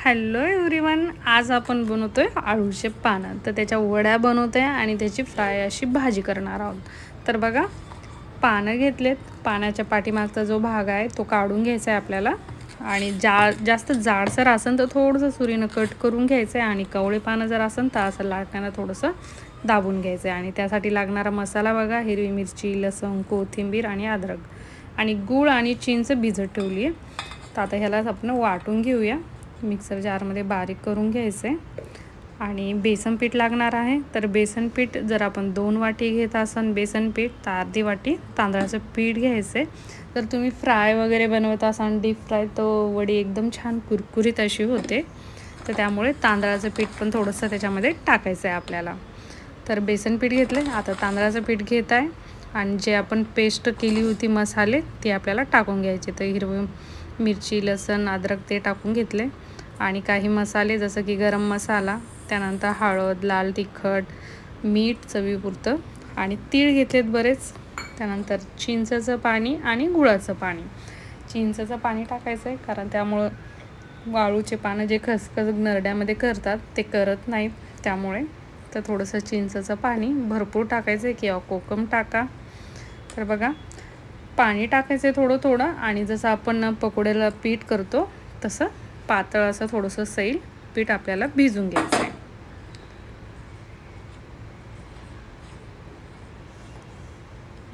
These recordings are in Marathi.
हॅलो एव्हरीवन आज आपण बनवतोय आळूचे पानं. तर त्याच्या वड्या बनवतोय आणि त्याची फ्राय अशी भाजी करणार आहोत. तर बघा पानं घेतलेत. पाण्याच्या पाठीमागचा जो भाग आहे तो काढून घ्यायचा आहे आपल्याला. आणि जा जास्त जाडसर असेल तर थोडंसं सुरीनं कट करून घ्यायचं आहे आणि कवळे पानं जर असेल तर असं लाटण्यानं थोडंसं दाबून घ्यायचं आहे आणि त्यासाठी लागणारा मसाला बघा हिरवी मिरची लसण कोथिंबीर आणि अद्रक. आणि गूळ आणि चिंच भिजत ठेवली आहे तर आता ह्याला आपण वाटून घेऊया. मिक्सर जारमध्ये बारीक करून घ्यायचं. आहे आणि बेसन पीठ लागणार आहे. तर बेसन पीठ जर आपण दोन वाटी घेत असाल बेसन पीठ तर अर्धी वाटी तांदळाचं पीठ घ्यायचं. आहे तर तुम्ही फ्राय वगैरे बनवत असाल डीप फ्राय तो वडी एकदम छान कुरकुरीत अशी होते. तर त्यामुळे तांदळाचं पीठ पण थोडंसं त्याच्यामध्ये टाकायचं आहे आपल्याला. तर बेसन पीठ घेतलं आता तांदळाचं पीठ घेत आहे. आणि जे आपण पेस्ट केली होती मसाले ते आपल्याला टाकून घ्यायचे. तर हिरवी मिरची लसण अद्रक ते टाकून घेतले. आणि काही मसाले जसं की गरम मसाला त्यानंतर हळद लाल तिखट मीठ चवीपुरतं. आणि तीळ घेतलेत बरेच. त्यानंतर चिंचचं पाणी आणि गुळाचं पाणी. चिंचचं पाणी टाकायचं आहे कारण त्यामुळं वाळूचे पानं जे खसखस नरड्यामध्ये करतात ते करत नाहीत. त्यामुळे तर थोडंसं चिंचचं पाणी भरपूर टाकायचं आहे किंवा कोकम टाका. तर बघा पाणी टाकायचं आहे थोडं थोडं आणि जसं आपण पकोड्याला पीठ करतो तसं पातळ असं थोडंसं सैल पीठ आपल्याला भिजून घ्यायचं आहे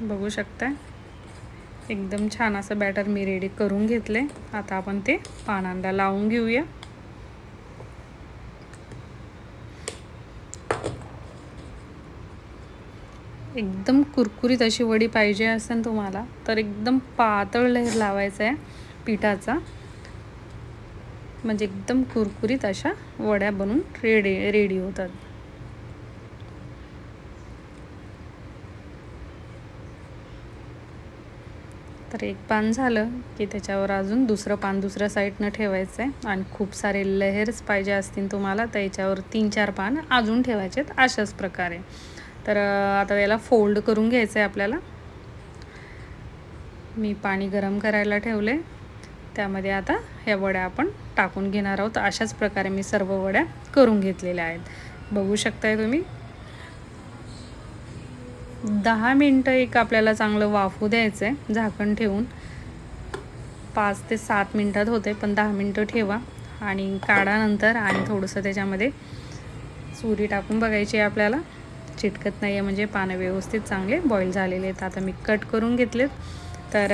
बघू शकताय? एकदम छान असं बॅटर मी रेडी करून घेतले आता आपण ते पानांना लावून घेऊया. एकदम कुरकुरीत अशी वडी पाहिजे असेल तुम्हाला तर एकदम पातळ लहर लावायचा आहे पिठाचा. म्हणजे एकदम कुरकुरीत अशा वड्या बनून रेडी रेडी होतात. तर एक पान झालं की त्याच्यावर अजून दुसरं पान दुसऱ्या साईडनं ठेवायचं आहे आणि खूप सारे लहेर्स पाहिजे असतील तुम्हाला तर याच्यावर तीन चार पान अजून ठेवायचे आहेत अशाच प्रकारे. तर आता याला फोल्ड करून घ्यायचं आहे आपल्याला. मी पाणी गरम करायला ठेवले. त्यामध्ये आता ह्या वड्या आपण टाकून घेणार आहोत. अशाच प्रकारे मी सर्व वड्या करून घेतलेल्या आहेत. बघू शकताय तुम्ही? दहा मिनटं एक आपल्याला चांगलं वाफू द्यायचं आहे झाकण ठेवून. पाच ते सात मिनटात होते पण दहा मिनटं ठेवा. आणि काढानंतर आणि थोडंसं त्याच्यामध्ये सुरी टाकून बघायची आहे आपल्याला. चिटकत नाही आहे म्हणजे पानं व्यवस्थित चांगले बॉईल झालेले आहेत. आता मी कट करून घेतलेत. तर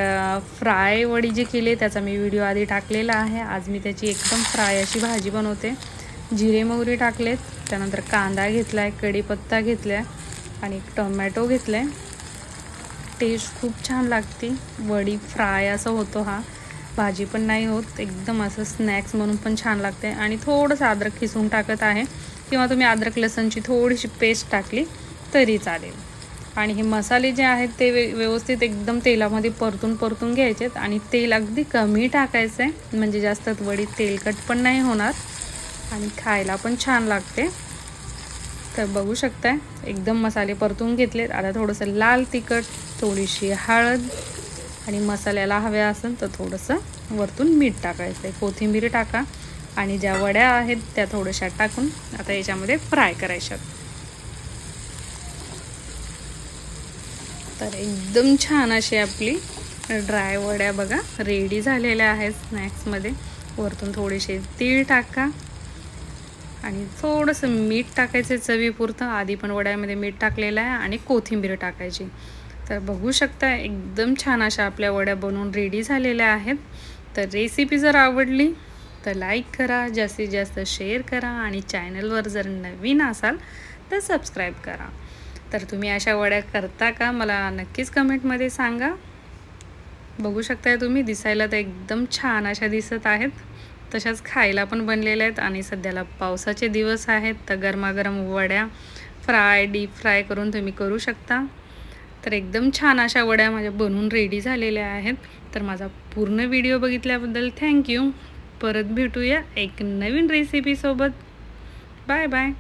फ्राय वडी जी केली त्याचा मी व्हिडिओ आधी टाकलेला आहे. आज मी त्याची एकदम फ्राय अशी भाजी बनवते. जिरे मोहरी टाकलेत. त्यानंतर कांदा घेतला आहे कढीपत्ता घेतला आहे आणि टोमॅटो घेतला आहे टेस्ट खूप छान लागते. वडी फ्राय असं होतो हा. भाजी पण नाही होत. एकदम असं स्नॅक्स म्हणून पण छान लागते. आणि थोडंसं अद्रक खिसून टाकत आहे. किंवा तुम्ही अद्रक लसणची थोडीशी पेस्ट टाकली तरी चालेल. आणि हे मसाले जे आहेत ते व्यवस्थित एकदम तेलामध्ये परतून परतून घ्यायचेत. आणि तेल अगदी कमी टाकायचं आहे म्हणजे जास्त वडी तेलकट पण नाही होणार. आणि खायला पण छान लागते. तर बघू शकताय एकदम मसाले परतून घेतलेत. आता थोडंसं लाल तिखट थोडीशी हळद आणि मसाल्याला हव्या असेल तर थोडंसं वरतून मीठ टाकायचं आहे. कोथिंबीर टाका आणि ज्या वड्या आहेत त्या थोड्याशा टाकून आता याच्यामध्ये फ्राय करायच्या. तर एकदम छान अशी आपली ड्राय वड्या बघा रेडी झालेल्या आहेत स्नॅक्समध्ये वरतून थोडेसे तीळ टाका आणि थोडंसं मीठ टाकायचं चवीपुरतं. आधी पण वड्यामध्ये मीठ टाकलेलं आहे आणि कोथिंबीर टाकायची. तर बघू शकता एकदम छान अशा आपल्या वड्या बनवून रेडी झालेल्या आहेत. तर रेसिपी जर आवडली तर लाईक करा जास्तीत जास्त शेअर करा आणि चॅनलवर जर नवीन असाल तर सबस्क्राईब करा. तर तुम्ही अशा वड्या करता का मला नक्कीच कमेंटमध्ये सांगा. बघू शकताय तुम्ही दिसायला तर एकदम छान अशा दिसत आहेत. तशाच खायला पण बनलेल्या आहेत आणि सध्याला पावसाचे दिवस आहेत. तर गरमागरम वड्या फ्राय डीप फ्राय करून तुम्ही करू शकता. तर एकदम छान अशा वड्या माझ्या बनवून रेडी झालेल्या आहेत. तर माझा पूर्ण व्हिडिओ बघितल्याबद्दल थँक्यू परत भेटूया एक नवीन रेसिपीसोबत बाय बाय